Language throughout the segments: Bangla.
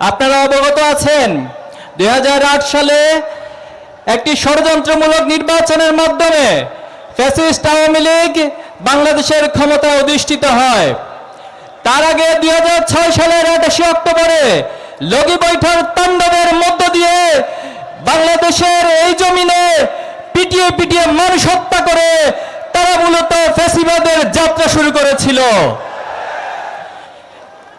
আপনারা অবগত আছেন দু হাজার আট সালে একটি ষড়যন্ত্রমূলক নির্বাচনের মাধ্যমে ফ্যাসিস্ট আওয়ামী লীগ বাংলাদেশের ক্ষমতা অধিষ্ঠিত হয়। তার আগে দু হাজার ছয় সালের আঠাশে অক্টোবরে লগি বৈঠক তাণ্ডবের মধ্য দিয়ে বাংলাদেশের এই জমিনে পিটিয়ে পিটিয়ে মানুষ হত্যা করে তারা মূলত ফ্যাসিবাদের যাত্রা শুরু করেছিল।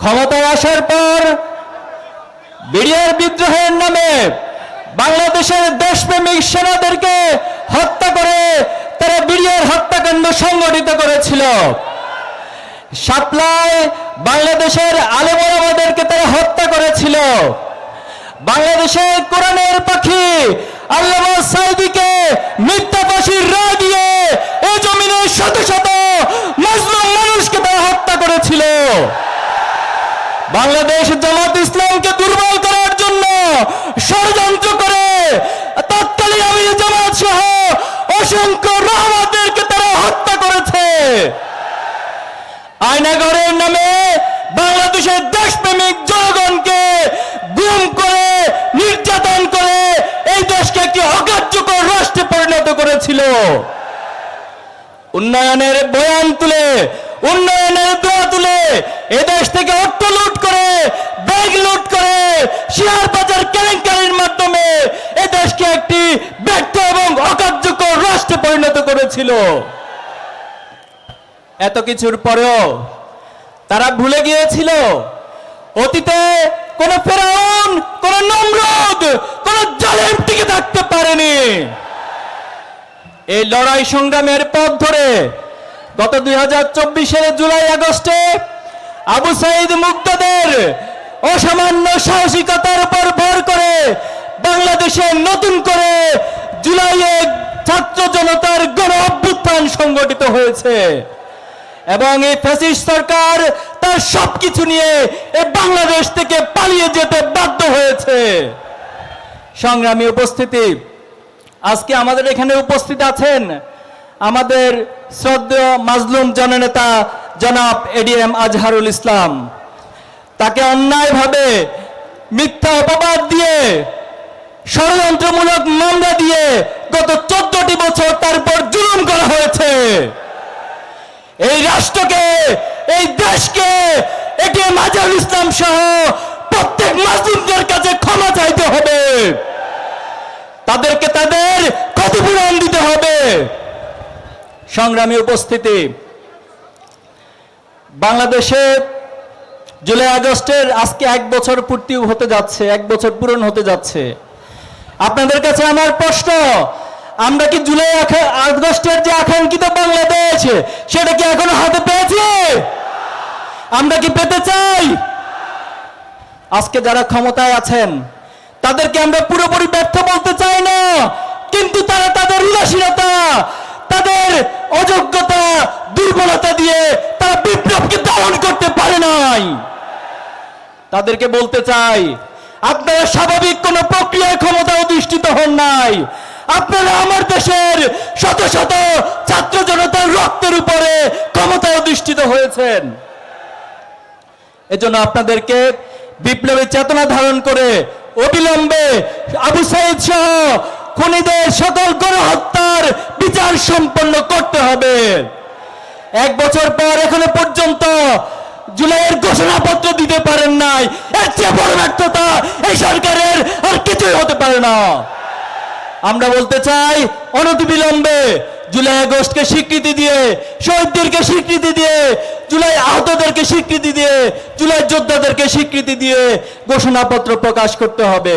ক্ষমতায় আসার পর বিডিআর বিদ্রোহের নামে বাংলাদেশের দেশপ্রেমিক সেনাদেরকে হত্যা করে তারা বিডিআর হত্যাকাণ্ড সংগঠিত করেছিল। সাপ্লায় বাংলাদেশের আলেমরাবাদেরকে তারা হত্যা করেছিল। বাংলাদেশের কোরআনের পাখি আল্লামা সাইদিকে মিথ্যা রায় দিয়ে এই জমিনে শত শত মুসলিম মানুষকে তারা হত্যা করেছিল। বাংলাদেশ জামাত ইসলামকে দুর্বল করার জন্য ষড়যন্ত্র করে তৎকালীন আমির জামাত সহ অসংখ্য রহমাদেরকে তারা হত্যা করেছে। আয়নাগরের নামে বাংলাদেশের দেশপ্রেমিক জনগণকে গুম করে, নির্যাতন করে এই দেশকে একটি অকার্যকর রাষ্ট্রে পরিণত করেছিল। উন্নয়নের বয়ান তুলে উন্নয়নের দোয়া তুলে এদেশ থেকে অর্থ লুট করে, ব্যাগ লুট করে, শেয়ার বাজার কেলেঙ্কারির মাধ্যমে এদেশকে একটি ব্যর্থ এবং অকার্যকর রাষ্ট্রে পরিণত করেছিল। এত কিছুর পরেও তারা ভুলে গিয়েছিল, অতীতে কোন ফেরাউন, কোন নমরুদ, কোন জালেম টিকে থাকতে পারেনি। এই লড়াই সংগ্রামের পথ ধরে গত দুই হাজার জুলাই আগস্টে আবু সাইদ মুক্তদের অসামান্য সাহসিকতার উপর ভর করে বাংলাদেশে নতুন করে জুলাইয়ে ছাত্র জনতার গণ অভ্যুত্থান সংগঠিত হয়েছে। এবং এই ফ্যাসিস্ট সরকার তার সবকিছু নিয়ে এই বাংলাদেশ থেকে পালিয়ে যেতে বাধ্য হয়েছে। সংগ্রামী উপস্থিতি, আজকে আমাদের এখানে উপস্থিত আছেন আমাদের শ্রদ্ধেয় মাজলুম জননেতা জনাব এডিএম আজহারুল ইসলাম। তাকে অন্যায়ভাবে মিথ্যা অপবাদ দিয়ে, ষড়যন্ত্রমূলক মামলা দিয়ে গত চোদ্দটি বছর তারপর জুলুম করা হয়েছে। এই রাষ্ট্রকে, এই দেশকে, এটিএম আজহারুল ইসলাম সহ প্রত্যেক মাজলুমদের কাছে ক্ষমা চাইতে হবে। তাদেরকে তাদের ক্ষতিপূরণ দিতে হবে। সংগ্রামী উপস্থিতি। বাংলাদেশে জুলাই আগস্টের আজকে এক বছর পূর্তি হতে যাচ্ছে, এক বছর পূরণ হতে যাচ্ছে। আপনাদের কাছে আমার প্রশ্ন, আমরা কি জুলাই আগস্টের যে আকাঙ্ক্ষিত বাংলাদেশ, সেটা কি এখনও হাতে পেয়েছি? আমরা কি পেতে চাই? আজকে যারা ক্ষমতায় আছেন, তাদেরকে আমরা পুরোপুরি ব্যর্থ বলতে চাই না, কিন্তু তারা তাদের উদাসীনতা তাদের অযোগ্যতা, দুর্বলতা দিয়ে তারা বিপ্লবকে দমন করতে পারে নাই। তাদেরকে বলতে চাই, আপনারা স্বাভাবিক কোন প্রক্রিয়ায় ক্ষমতা অধিষ্ঠিত হন নাই। আপনারা আমার দেশের শত শত ছাত্র জনতার রক্তের উপরে ক্ষমতা অধিষ্ঠিত হয়েছেন। এজন্য আপনাদেরকে বিপ্লবী চেতনা ধারণ করে অবিলম্বে আবু সাইদ সহ খুনিদের সকল গণহত্যার বিচার সম্পন্ন করতে হবে। এক বছর পর এখনও পর্যন্ত জুলাইয়ের ঘোষণাপত্র দিতে পারেন নাই। এর চেয়ে বড় ব্যর্থতা এই সরকারের আর কিছুই হতে পারে না। আমরা বলতে চাই, অনতিবিলম্বে জুলাই আগস্টকে স্বীকৃতি দিয়ে, শহীদদেরকে স্বীকৃতি দিয়ে, জুলাই আহতদেরকে স্বীকৃতি দিয়ে, জুলাই যোদ্ধাদেরকে স্বীকৃতি দিয়ে ঘোষণাপত্র প্রকাশ করতে হবে।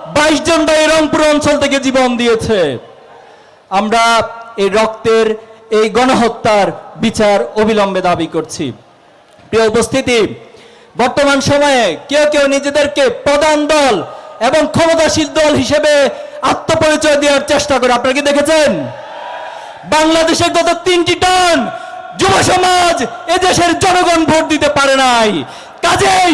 বাইশ জন ভাই রংপুর অঞ্চল থেকে জীবন দিয়েছে। আমরা এই রক্তের এই গণহত্যার বিচার অবিলম্বে দাবি করছি। প্রিয় উপস্থিতি, বর্তমান সময়ে কেউ কেউ নিজেদেরকে প্রধান দল এবং ক্ষমতাশীল দল হিসেবে আত্মপরিচয় দেওয়ার চেষ্টা করে। আপনারা কি দেখেছেন? বাংলাদেশে গত তিনটি টান যুব সমাজ এদেশের জনগণ ভোট দিতে পারে নাই। কাজেই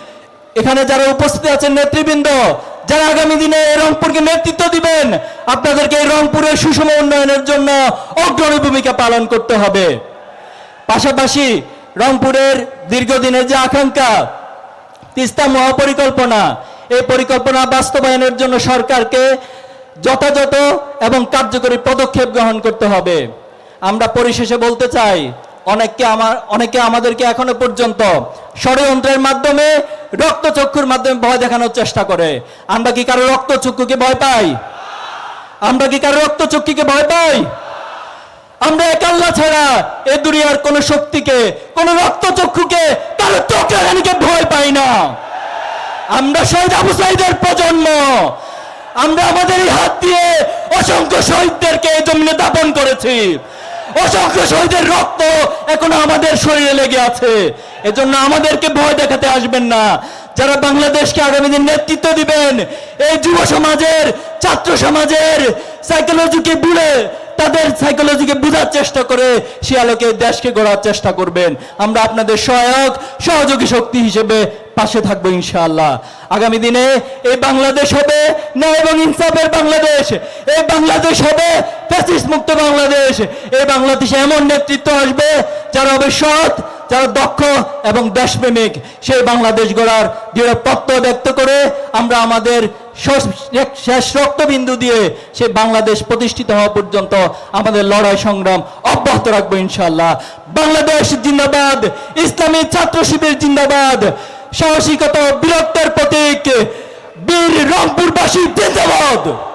এখানে যারা উপস্থিত আছেন নেতৃবৃন্দ, যারা আগামী দিনে রংপুরকে নেতৃত্ব দিবেন, আপনাদেরকে এই রংপুরের সুষম উন্নয়নের জন্য অগ্রণী ভূমিকা পালন করতে হবে। পাশাপাশি রংপুরের দীর্ঘদিনের যে আকাঙ্ক্ষা, তিস্তা মহাপরিকল্পনা, এই পরিকল্পনা বাস্তবায়নের জন্য সরকারকে যথাযথ এবং কার্যকরী পদক্ষেপ গ্রহণ করতে হবে। আমরা পরিশেষে বলতে চাই, অনেককে আমার, অনেকে আমাদেরকে এখনও পর্যন্ত ষড়যন্ত্রের মাধ্যমে রক্তচক্ষুর মাধ্যমে ভয় দেখানোর চেষ্টা করে। আমরা কি কারও রক্তচক্ষুকে ভয় পাই? আমরা কি কারও রক্তচক্ষুকে ভয় পাই? আমরা এক আল্লাহ ছাড়া এ দুনিয়ার কোন শক্তিকে, কোন রক্তচক্ষুকে কারও চোখেরানিকে ভয় পাই না। আমরা শহীদ আবু সাইদের প্রজন্ম। আমরা আমাদের হাত দিয়ে অসংখ্য শহীদদেরকে এই জমিনে দাপন করেছি। অসংখ্য শহীদের রক্ত এখনও আমাদের শরীরে লেগে আছে। এজন্য আমাদেরকে ভয় দেখাতে আসবেন না। যারা বাংলাদেশকে আগামী দিন নেতৃত্ব দিবেন, এই যুব সমাজের, ছাত্র সমাজের সাইকোলজিকে বুড়ে তাদের সাইকোলজিকে বোঝার চেষ্টা করে সে আলোকে দেশকে গড়ার চেষ্টা করবেন। আমরা আপনাদের সহায়ক, সহযোগী শক্তি হিসেবে পাশে থাকব ইনশাআল্লাহ। আগামী দিনে এই বাংলাদেশ হবে ন্যায় এবং ইনসাফের বাংলাদেশ। এই বাংলাদেশ হবে ফ্যাসিস্ট মুক্ত বাংলাদেশ। এই বাংলাদেশে এমন নেতৃত্ব আসবে যারা হবে সৎ যারা দক্ষ এবং দেশপ্রেমিক, সেই বাংলাদেশ গড়ার দৃঢ় প্রত্যয় ব্যক্ত করে আমরা আমাদের শেষ- রক্তবিন্দু দিয়ে সে বাংলাদেশ প্রতিষ্ঠিত হওয়া পর্যন্ত আমাদের লড়াই সংগ্রাম অব্যাহত রাখব ইনশাল্লাহ বাংলাদেশ জিন্দাবাদ, ইসলামী ছাত্র শিবির জিন্দাবাদ, সাহসিকতা বীরত্বের প্রতীক, বীর রংপুরবাসী জিন্দাবাদ।